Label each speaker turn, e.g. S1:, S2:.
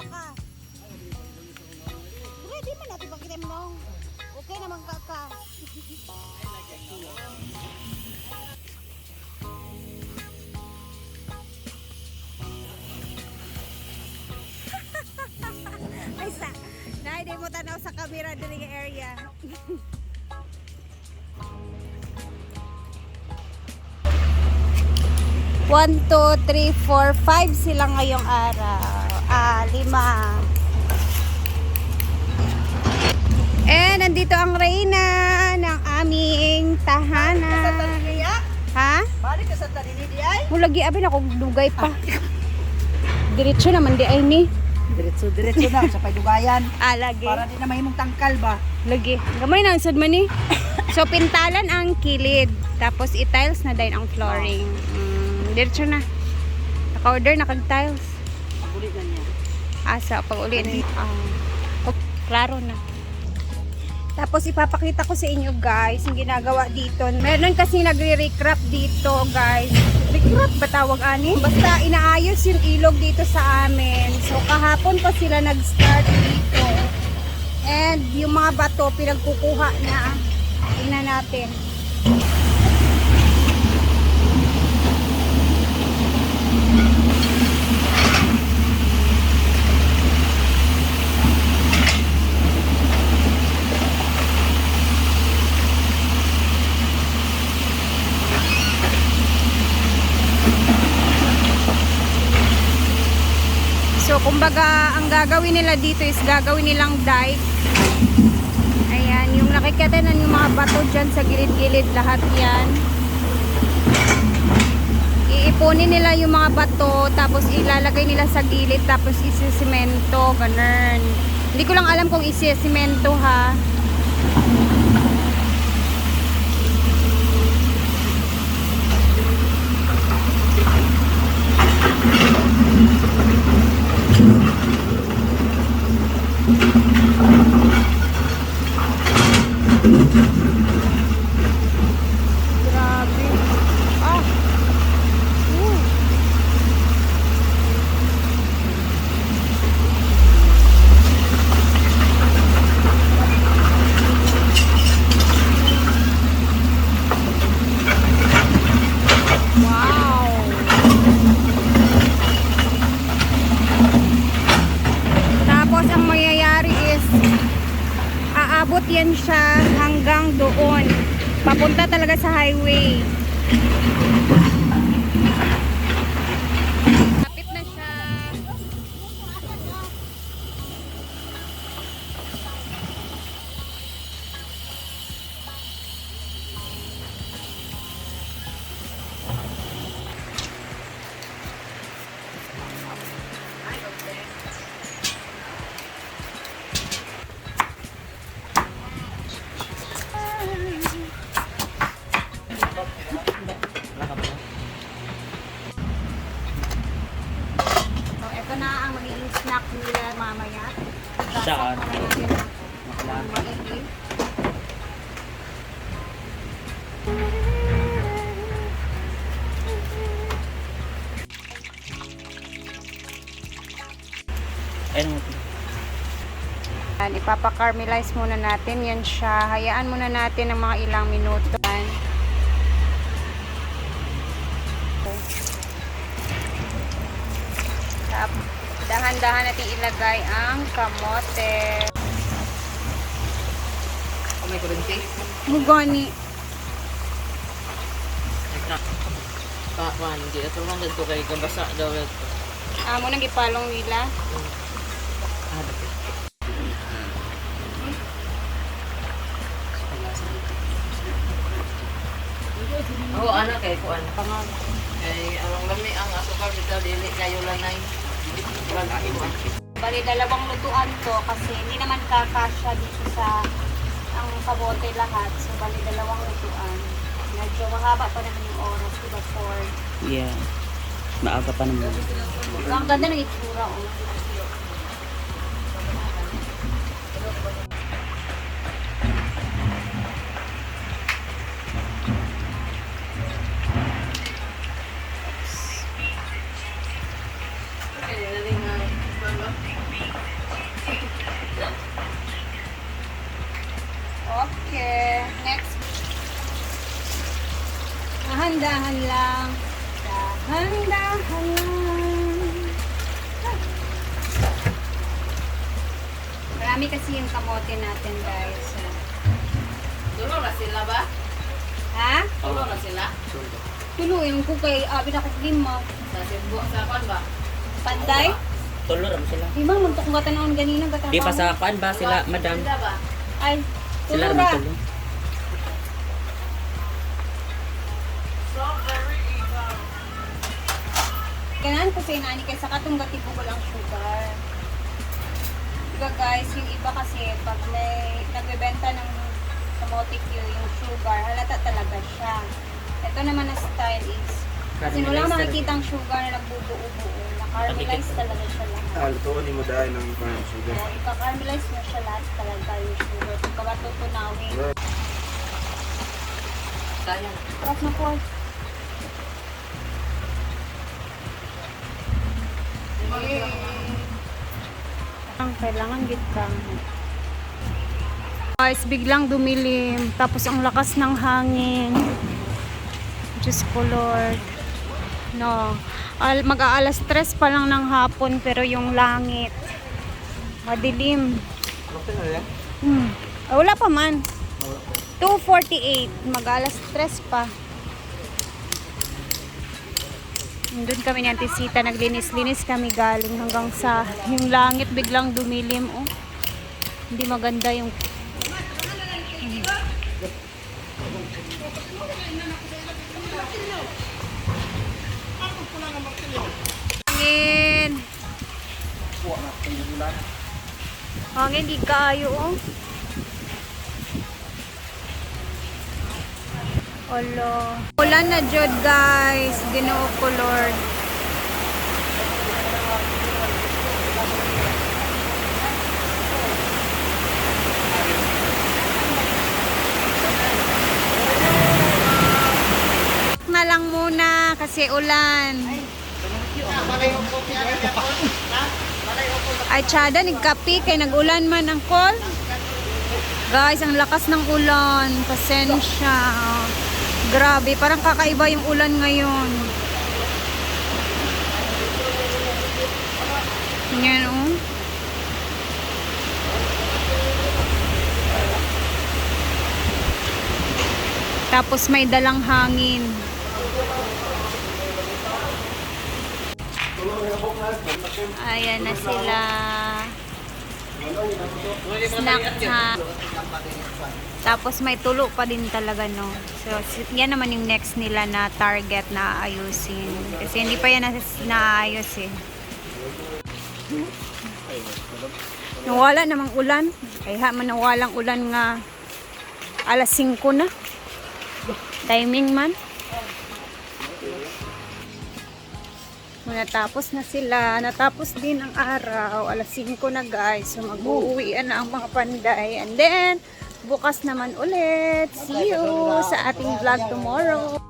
S1: Mura ka. Mura, di man natin pag kinemlong. Okay naman ka ka. Ay sa, dahil di mo tanaw sa camera diri area. One, two, three, four, five sila ngayong araw. Ah, lima. Eh, nandito ang reyna ng aming tahanan. Ha?
S2: Balik ka sa tarini di ay.
S1: Mulagi abin ako dugay pa. Diretso naman di ay ni.
S2: Diretso diretso na sa paydugayan.
S1: Ah, lagi.
S2: Para di na mahimong tangkal ba.
S1: Lagi. Gamay na sad man ni. So pintalan ang kilid, tapos i-tiles na din ang flooring. Mm, diretso na. Naka-order na kag tiles.
S2: Pagulit na niya.
S1: Asa pag uli na. Ah, oh, klaro na. Tapos ipapakita ko sa inyo guys, yung ginagawa dito. Meron kasi nagre-recrap dito guys. Recrap ba tawag ani? Basta inaayos yung ilog dito sa amin. So kahapon pa sila nag-start dito. And yung mga bato pinagkukuha na. Tingnan natin. So, kumbaga, ang gagawin nila dito is gagawin nilang dike. Ayan, yung nakikita na yung mga bato dyan sa gilid-gilid, lahat yan. Iipunin nila yung mga bato, tapos ilalagay nila sa gilid, tapos isisimento, ganun. Hindi ko lang alam kung isisimento ha. Grabe. thank Papunta talaga sa highway. Mamaya.
S3: Saan? Ayun mo.
S1: Yan, ipapa-caramelize muna natin. Yan siya. Hayaan muna natin ng mga ilang minuto. Dahan-dahan natin ilagay ang kamote.
S2: Kamay ko rin cake.
S1: Mugani.
S3: Pa, man, hindi ito lang ganito kay gabasa daw ito.
S1: Amo nang gipalong nila.
S3: Oo, oh, anak kay kuan.
S1: Pangag.
S3: Kay ang lami ang asukal dito dili kayo kuan.
S1: Bali, dalawang lutuan to kasi hindi naman kakasya dito sa ang kabote lahat. So, bali, dalawang lutuan. Medyo mahaba pa naman yung oras, diba, for
S3: Yeah. Maaga pa naman.
S1: Ang ganda ng itsura, oh. Dahan-dahan lang. Dahan-dahan lang. Marami kasi yung kamote natin guys.
S3: Tulo na sila ba?
S1: Ha?
S3: Tulo na sila?
S1: Tulo yung kukay, abi na lima.
S3: Sa Cebu, sa kwan ba?
S1: Panday?
S4: Tulo ram sila.
S1: Di ba, muntok nga tanawon ganina.
S4: Di pa sa kuan ba sila, madam?
S3: Sila ba?
S1: Ay,
S4: Sila
S1: tulo
S4: ram
S1: ra.
S4: Tulo.
S1: Ganahan kasi nani kay sa katong gatibugol ang sugar. Diba guys, yung iba kasi pag may nagbebenta ng kamote Q yung sugar, halata talaga siya. Ito naman na style is kasi wala makikita ang sugar na nagbubuo-buo. Na-caramelize talaga siya lahat.
S5: Ah, lutuan ni mo dahil ng parang sugar.
S1: So, ika-caramelize mo siya lahat talaga yung sugar. Kung kawa tutunawin.
S3: Sayang.
S1: Tapos na po. Kailangan git kang Guys, biglang dumilim. Tapos ang lakas ng hangin. Diyos ko Lord. No. Al mag-aalas stress pa lang ng hapon pero yung langit madilim. Hmm. Ah, wala pa man. 2.48. Mag-alas stress pa. Doon kami ni Auntie Sita, naglinis-linis kami galing hanggang sa yung langit biglang dumilim. Oh. Hindi maganda yung Hangin. Hangin, di kayo oh. Olo. Ulan na jud guys. Ginoo ko Lord. na lang muna kasi ulan. Ay, tsada, nagkapi kay nagulan man ang call. Guys, ang lakas ng ulan. Pasensya. Grabe, parang kakaiba yung ulan ngayon. Yan, oh. Tapos may dalang hangin. Ayan na sila. Snack time. Tapos may tulo pa din talaga, no? So, yan naman yung next nila na target na ayusin. Kasi hindi pa yan naayos eh. Nawala namang ulan. Ay ha, man nawalang ulan nga alas 5 na. Timing man. Natapos na sila. Natapos din ang araw. Alas 5 na guys. So mag-uuwian na ang mga panday. And then, bukas naman ulit. See you sa ating vlog tomorrow.